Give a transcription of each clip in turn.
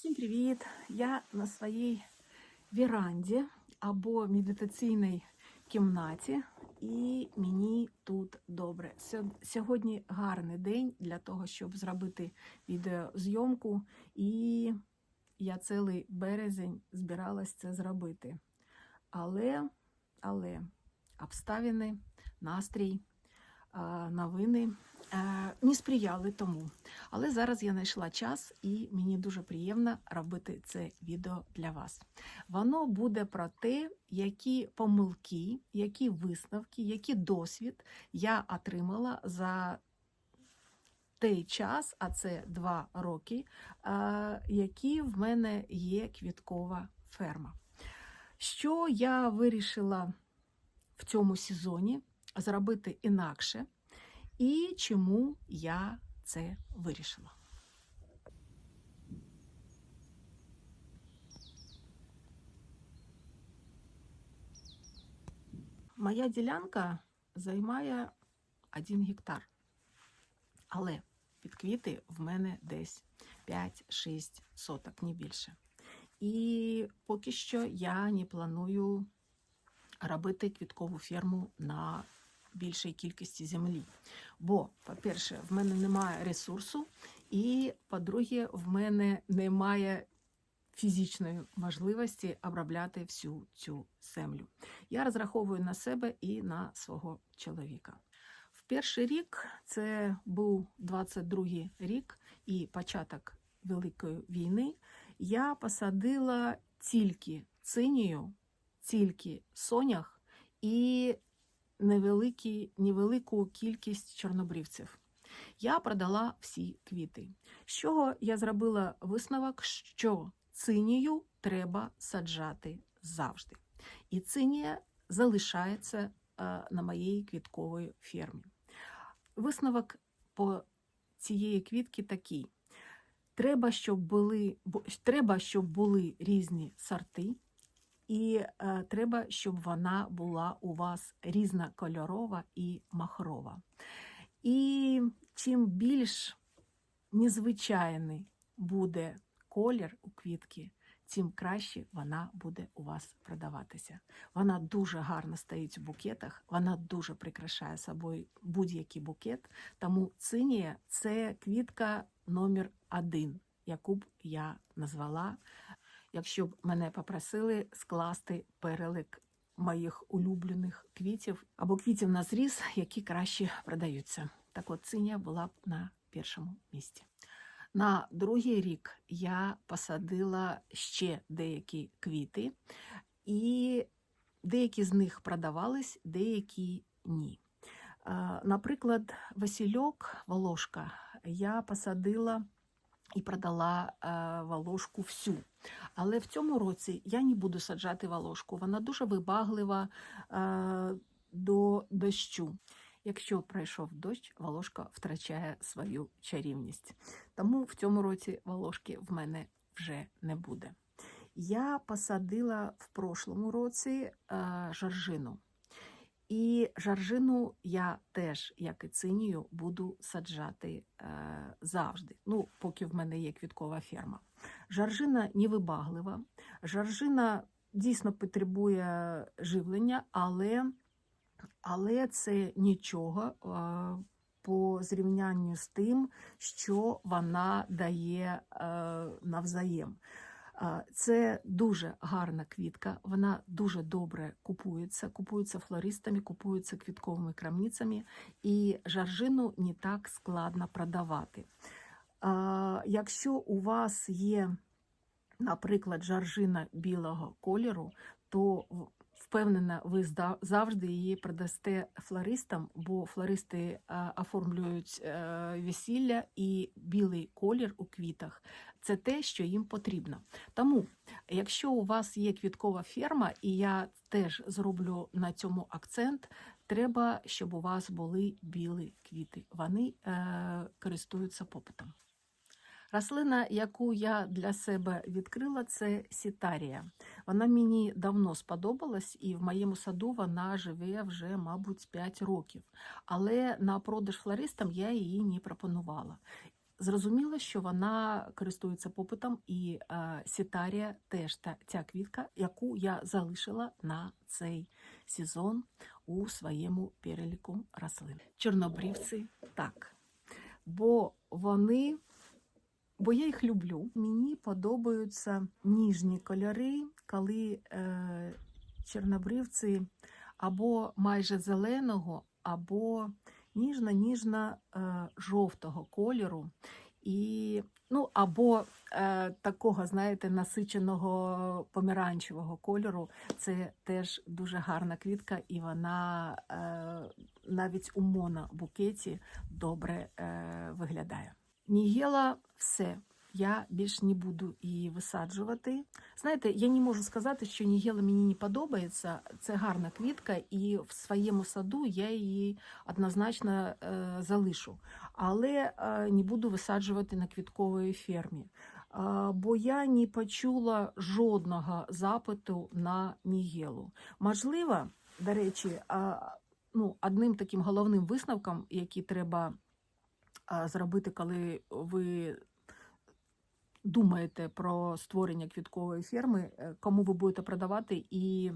Всім привіт! Я на своїй віранді або медитаційній кімнаті, і мені тут добре. Сьогодні гарний день для того, щоб зробити відеозйомку, і я цілий березень збиралась це зробити. Але, але обставини, настрій, новини не сприяли тому. Але зараз я знайшла час, і мені дуже приємно робити це відео для вас. Воно буде про те, які помилки, які висновки, який досвід я отримала за той час, а це два роки, е, які в мене є квіткова ферма. Що я вирішила в цьому сезоні зробити інакше, і чому я це вирішила. Моя ділянка займає 1 гектар. Але під квіти в мене десь 5-6 соток, не більше. І поки що я не планую робити квіткову ферму на більшій кількості землі. Бо, по-перше, в мене немає ресурсу, і, по-друге, в мене немає фізичної можливості обробляти всю цю землю. Я розраховую на себе і на свого чоловіка. В перший рік це був 22-й рік і початок Великої війни. Я посадила тільки цинію, тільки сонях і невеликі, невелику кількість чорнобривців. Я продала всі квіти. З чого я зробила висновок, що цинію треба саджати завжди. І цинія залишається е, на моїй квітковій фермі. Висновок по цієї квітки такий. Треба, щоб були, треба, щоб були різні сорти, і е, треба, щоб вона була у вас різнокольорова і махрова. І чим більш незвичайний буде колір у квітки, тим краще вона буде у вас продаватися. Вона дуже гарно стоїть у букетах, вона дуже прикрашає собою будь-який букет. Тому цинія це квітка номер один, яку б я назвала, якщо б мене попросили скласти перелик моїх улюблених квітів або квітів на зріз, які краще продаються. Так от цинія була б на першому місці. На другий рік я посадила ще деякі квіти, і деякі з них продавались, деякі ні. Е, Наприклад, Васильок Волошка я посадила і продала е, волошку всю. Але в цьому році я не буду саджати волошку. Вона дуже вибаглива е, до дощу. Якщо пройшов дощ, волошка втрачає свою чарівність. Тому в цьому році волошки в мене вже не буде. Я посадила в прошлому році е, жаржину. І жаржину я теж, як і цинію, буду саджати е, завжди. Ну, поки в мене є квіткова ферма. Жаржина невибаглива. Жаржина дійсно потребує живлення, але, але це нічого е, по зрівнянню з тим, що вона дає е, навзаєм. Це дуже гарна квітка, вона дуже добре купується, купується флористами, купується квітковими крамницями, і жаржину не так складно продавати. Якщо у вас є, наприклад, жаржина білого кольору, то впевнена, ви завжди її продасте флористам, бо флористи оформлюють е, весілля і білий колір у квітах це те, що їм потрібно. Тому, якщо у вас є квіткова ферма, і я теж зроблю на цьому акцент, треба, щоб у вас були білі квіти. Вони е, користуються попитом. Рослина, яку я для себе відкрила, це сітарія. Вона мені давно сподобалась, і в моєму саду вона живе вже, мабуть, 5 років. Але на продаж флористам я її не пропонувала. Зрозуміло, що вона користується попитом, і е, сітарія теж та ця квітка, яку я залишила на цей сезон у своєму переліку рослин. Чорнобрівці так. Бо вони, бо я їх люблю. Мені подобаються ніжні кольори, коли е, чорнобривці або майже зеленого, або ніжно-ніжно е, жовтого кольору. І, ну, або е, такого, знаєте, насиченого помаранчевого кольору. Це теж дуже гарна квітка, і вона е, навіть у монобукеті добре е, виглядає. Нігела все. Я більш не буду її висаджувати. Знаєте, я не можу сказати, що Нігела мені не подобається. Це гарна квітка, і в своєму саду я її однозначно е, залишу. Але е, не буду висаджувати на квітковій фермі. Е, бо я не почула жодного запиту на Нігелу. Можливо, до речі, е, ну, одним таким головним висновком, який треба зробити, коли ви думаєте про створення квіткової ферми, е, кому ви будете продавати і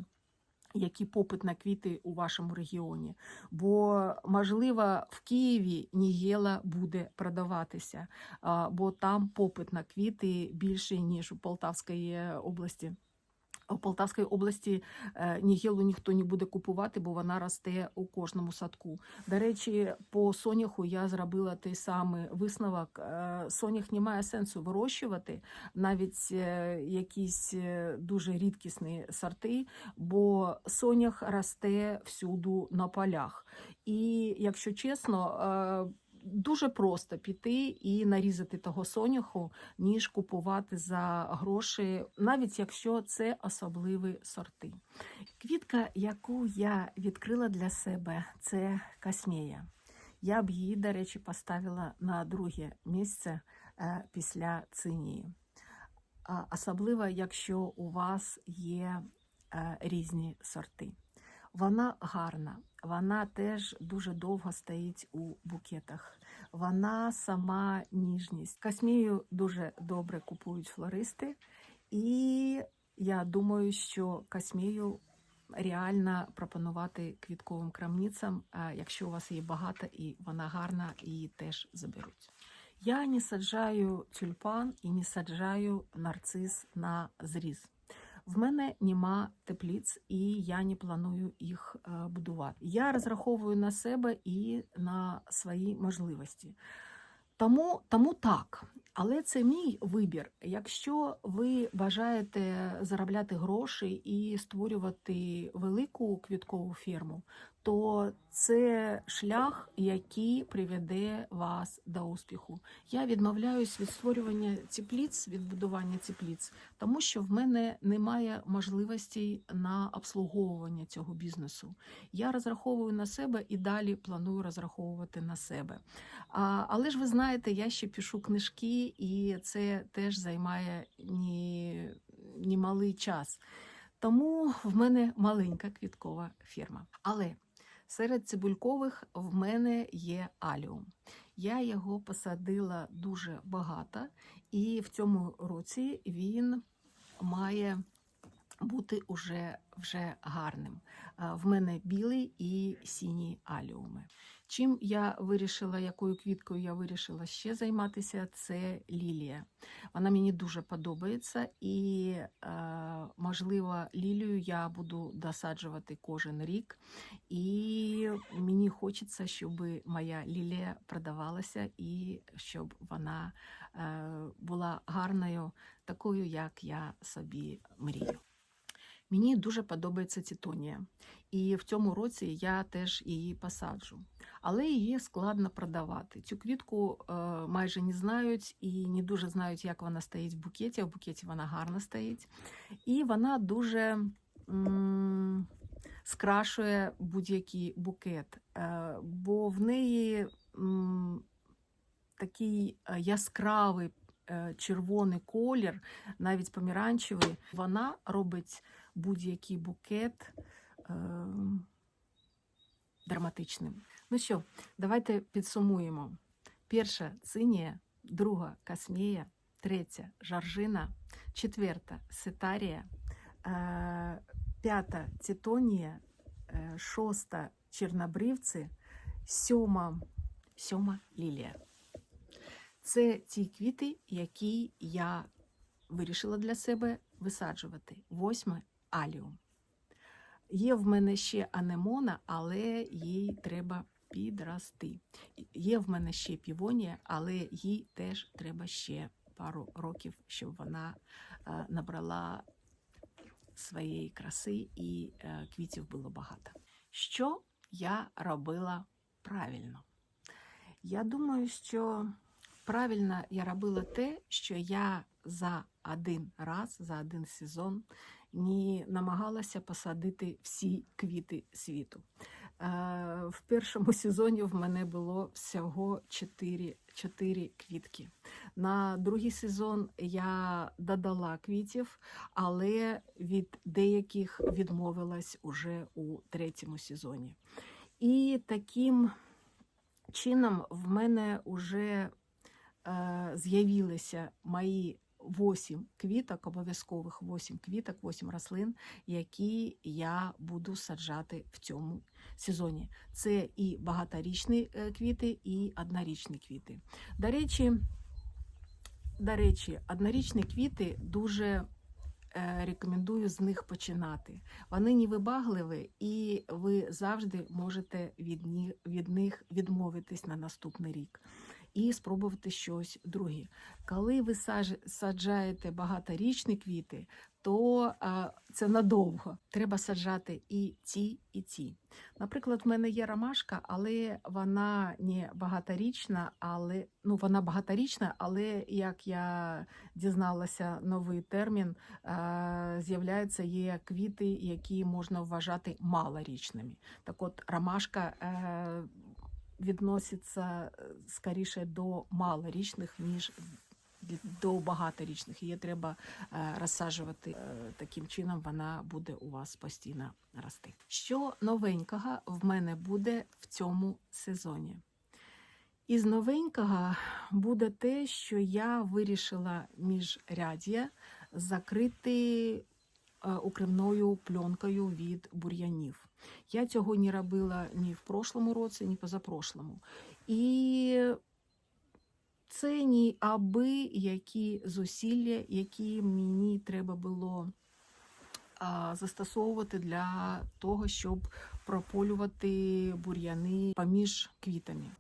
який попит на квіти у вашому регіоні. Бо, можливо, в Києві Нігела буде продаватися, бо там попит на квіти більший, ніж у Полтавській області. У Полтавській області е, Нігелу ніхто не буде купувати, бо вона росте у кожному садку. До речі, по соняху я зробила той самий висновок. Е, Сонях немає сенсу вирощувати, навіть е, якісь дуже рідкісні сорти, бо сонях росте всюду на полях. І якщо чесно, Дуже просто піти і нарізати того соняху, ніж купувати за гроші, навіть якщо це особливі сорти. Квітка, яку я відкрила для себе, це касмія. Я б її, до речі, поставила на друге місце е, після цинії. Особливо, якщо у вас є е, різні сорти. Вона гарна, вона теж дуже довго стоїть у букетах. Вона сама ніжність. Касмію дуже добре купують флористи, і я думаю, що касмію реально пропонувати квітковим крамницям, якщо у вас її багато і вона гарна, її теж заберуть. Я не саджаю тюльпан і не саджаю нарцис на зріз. В мене нема тепліць, і я не планую їх е, будувати. Я розраховую на себе і на свої можливості. Тому, тому так. Але це мій вибір. Якщо ви бажаєте заробляти гроші і створювати велику квіткову ферму, то це шлях, який приведе вас до успіху. Я відмовляюсь від створювання тепліць, від будування тепліць, тому що в мене немає можливостей на обслуговування цього бізнесу. Я розраховую на себе і далі планую розраховувати на себе. А, але ж ви знаєте, я ще пишу книжки, і це теж займає ні, немалий час. Тому в мене маленька квіткова фірма. Але серед цибулькових в мене є аліум. Я його посадила дуже багато, і в цьому році він має бути уже вже гарним. В мене білий і синій аліуми. Чим я вирішила, якою квіткою я вирішила ще займатися, це лілія. Вона мені дуже подобається, і, можливо, лілію я буду досаджувати кожен рік. І мені хочеться, щоб моя лілія продавалася і щоб вона була гарною, такою, як я собі мрію. Мені дуже подобається цитонія, і в цьому році я теж її посаджу. Але її складно продавати. Цю квітку е, майже не знають і не дуже знають, як вона стоїть в букеті. В букеті вона гарно стоїть. І вона дуже скрашує будь-який букет, е, бо в неї такий е, яскравий червоний колір, навіть поміранчевий. Вона робить будь-який букет е, драматичним. Ну що, давайте підсумуємо. Перша цинія друга касмія, третя жаржина, четверта сетарія, е, п'ята тітонія, е, шоста чорнобривці, сьома, сьома лілія. Це ті квіти, які я вирішила для себе висаджувати. Восьме аліум. Є в мене ще анемона, але їй треба підрости. Є в мене ще півонія, але їй теж треба ще пару років, щоб вона е, набрала своєї краси і е, квітів було багато. Що я робила правильно? Я думаю, що правильно я робила те, що я за один раз, за один сезон не намагалася посадити всі квіти світу. Е, В першому сезоні в мене було всього 4, 4 квітки. На другий сезон я додала квітів, але від деяких відмовилась уже у третьому сезоні. І таким чином в мене вже е, з'явилися мої 8 квіток, обов'язкових 8 квіток, 8 рослин, які я буду саджати в цьому сезоні. Це і багаторічні е, квіти, і однорічні квіти. До речі, до речі, однорічні квіти дуже е, рекомендую з них починати. Вони невибагливі, і ви завжди можете від, них відмовитись на наступний рік і спробувати щось друге. Коли ви саджаєте багаторічні квіти, то це надовго. Треба саджати і ці, і ці. Наприклад, в мене є ромашка, але вона не багаторічна, але ну вона багаторічна, але як я дізналася новий термін, з'являються є квіти, які можна вважати малорічними. Так от ромашка е, відноситься е, скоріше до малорічних, ніж до багаторічних. Її треба е, розсаджувати е, таким чином, вона буде у вас постійно рости. Що новенького в мене буде в цьому сезоні? Із новенького буде те, що я вирішила міжряддя закрити укривною пленкою від бур'янів. Я цього не робила ні в прошлому році, ні позапрошлому. І це ні аби які зусилля, які мені треба було застосовувати для того, щоб прополювати бур'яни поміж квітами.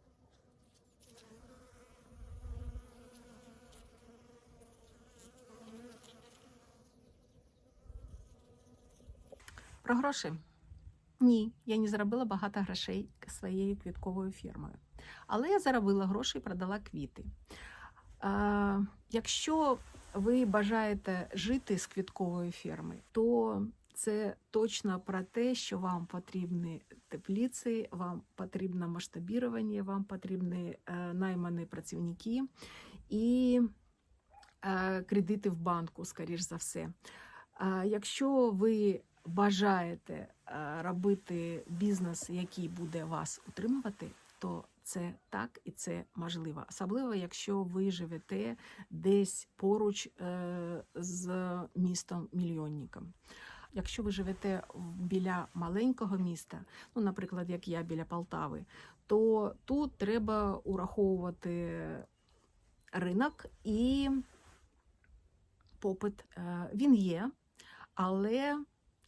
Про гроші. Ні, я не заробила багато грошей своєю квітковою фірмою. Але я заробила гроші і продала квіти. А, якщо ви бажаєте жити з квіткової фірми, то це точно про те, що вам потрібні теплиці, вам потрібне масштабірування, вам потрібні е, наймані працівники і е, кредити в банку, скоріш за все. Якщо ви бажаєте е, робити бізнес, який буде вас утримувати, то це так і це можливо. Особливо, якщо ви живете десь поруч е, з містом мільйонником. Якщо ви живете біля маленького міста, ну, наприклад, як я біля Полтави, то тут треба ураховувати ринок і попит. Е, Він є, але,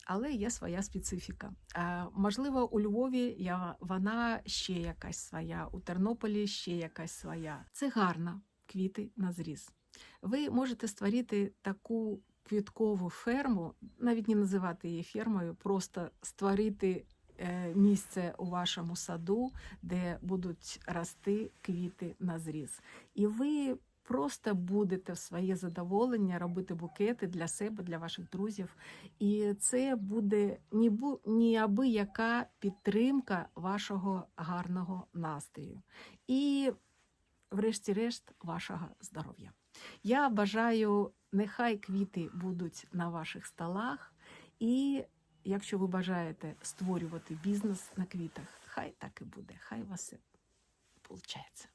але є своя специфіка. Е, Можливо, у Львові я, вона ще якась своя, у Тернополі ще якась своя. Це гарно, квіти на зріз. Ви можете створити таку квіткову ферму, навіть не називати її фермою, просто створити е, місце у вашому саду, де будуть рости квіти на зріз. І ви просто будете в своє задоволення робити букети для себе, для ваших друзів. І це буде ні, бу, ні аби яка підтримка вашого гарного настрою. І, врешті-решт, вашого здоров'я. Я бажаю, нехай квіти будуть на ваших столах, і якщо ви бажаєте створювати бізнес на квітах, хай так і буде, хай у вас все виходить.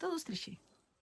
До зустрічі!